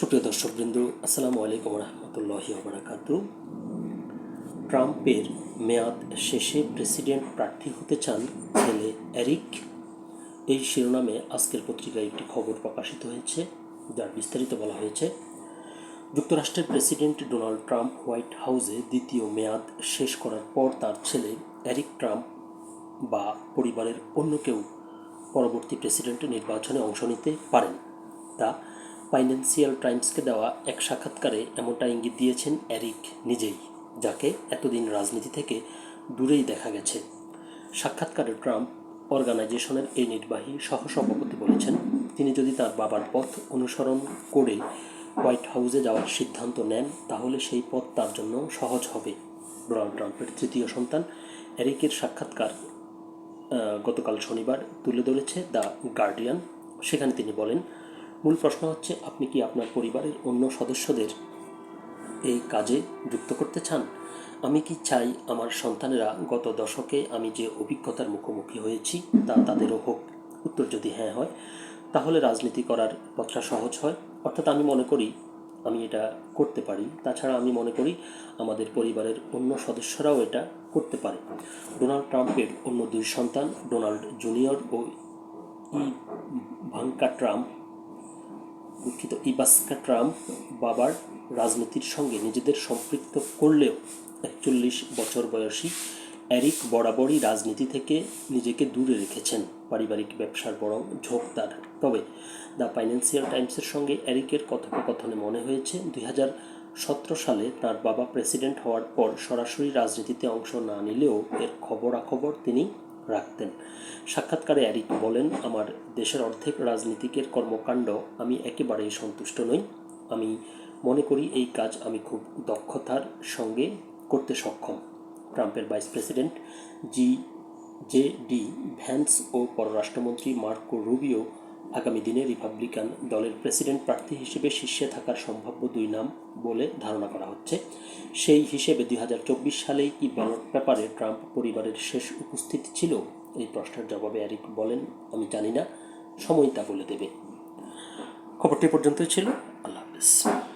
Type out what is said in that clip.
সুপ্রিয় দর্শকবৃন্দ, আসসালামু আলাইকুম রহমতুল্লাহি বারাকাতু। ট্রাম্পের মেয়াদ শেষে প্রেসিডেন্ট প্রার্থী হতে চান ছেলে এরিক। এই শিরোনামে আজকের পত্রিকায় একটি খবর প্রকাশিত হয়েছে, যার বিস্তারিত বলা হয়েছে, যুক্তরাষ্ট্রের প্রেসিডেন্ট ডোনাল্ড ট্রাম্প হোয়াইট হাউসে দ্বিতীয় মেয়াদ শেষ করার পর তার ছেলে এরিক ট্রাম্প বা পরিবারের অন্য কেউ পরবর্তী প্রেসিডেন্ট নির্বাচনে অংশ নিতে পারেন। তা ফাইন্যান্সিয়াল টাইমসকে দেওয়া এক সাক্ষাৎকারে এমনটা ইঙ্গিত দিয়েছেন এরিক নিজেই, যাকে এতদিন রাজনীতি থেকে দূরেই দেখা গেছে। সাক্ষাৎকারে ট্রাম্প অর্গানাইজেশনের এই নির্বাহী সহসভাপতি বলেছেন, তিনি যদি তার বাবার পথ অনুসরণ করে হোয়াইট হাউসে যাওয়ার সিদ্ধান্ত নেন, তাহলে সেই পথ তার জন্য সহজ হবে। ডোনাল্ড ট্রাম্পের তৃতীয় সন্তান এরিকের সাক্ষাৎকার গতকাল শনিবার তুলে ধরেছে দ্য গার্ডিয়ান। সেখানে তিনি বলেন মূল প্রশ্ন হচ্ছে, আপনি কি আপনার পরিবারের অন্য সদস্যদের এই কাজে যুক্ত করতে চান? আমি কি চাই আমার সন্তানেরা গত দশকে আমি যে অভিজ্ঞতার মুখোমুখি হয়েছি তা তাদেরও হোক? উত্তর যদি হ্যাঁ হয়, তাহলে রাজনীতি করার পথটা সহজ হয়। অর্থাৎ আমি মনে করি, আমি এটা করতে পারি। তাছাড়া আমি মনে করি, আমাদের পরিবারের অন্য সদস্যরাও এটা করতে পারে। ডোনাল্ড ট্রাম্পের অন্য দুই সন্তান, ডোনাল্ড জুনিয়র ও ভাঙ্কা ট্রাম্প দুঃখিত ইবাস্কা ট্রাম্প বাবার রাজনীতির সঙ্গে নিজেদের সম্পৃক্ত করলেও একচল্লিশ বছর বয়সী এরিক বরাবরই রাজনীতি থেকে নিজেকে দূরে রেখেছেন। পারিবারিক ব্যবসার বরং ঝোঁক তার। তবে দ্য ফাইন্যান্সিয়াল টাইমসের সঙ্গে এরিকের কথোপকথনে মনে হয়েছে, দুই হাজার সতেরো সালে তার বাবা প্রেসিডেন্ট হওয়ার পর সরাসরি রাজনীতিতে অংশ না নিলেও এর খবরাখবর তিনি রাখতেন। সাক্ষাৎকারে অ্যারিক বলেন, আমার দেশের অর্ধেক রাজনীতিকের কর্মকাণ্ড আমি একেবারেই সন্তুষ্ট নই। আমি মনে করি এই কাজ আমি খুব দক্ষতার সঙ্গে করতে সক্ষম। ট্রাম্পের ভাইস প্রেসিডেন্ট জি জে ডি ভ্যান্স ও পররাষ্ট্রমন্ত্রী মার্কো রুবিও আগামী দিনে রিপাবলিকান দলের প্রেসিডেন্ট প্রার্থী হিসেবে শীর্ষে থাকার সম্ভাব্য দুই নাম বলে ধারণা করা হচ্ছে। সেই হিসেবে দুই হাজার চব্বিশ সালেই কি ব্যালট পেপারে ট্রাম্প পরিবারের শেষ উপস্থিতি ছিল? এই প্রশ্নের জবাবে অ্যারিক বলেন, আমি জানি না। সময় তা বলে দেবে। খবরটি পর্যন্তই ছিল। আল্লাহ হাফিজ।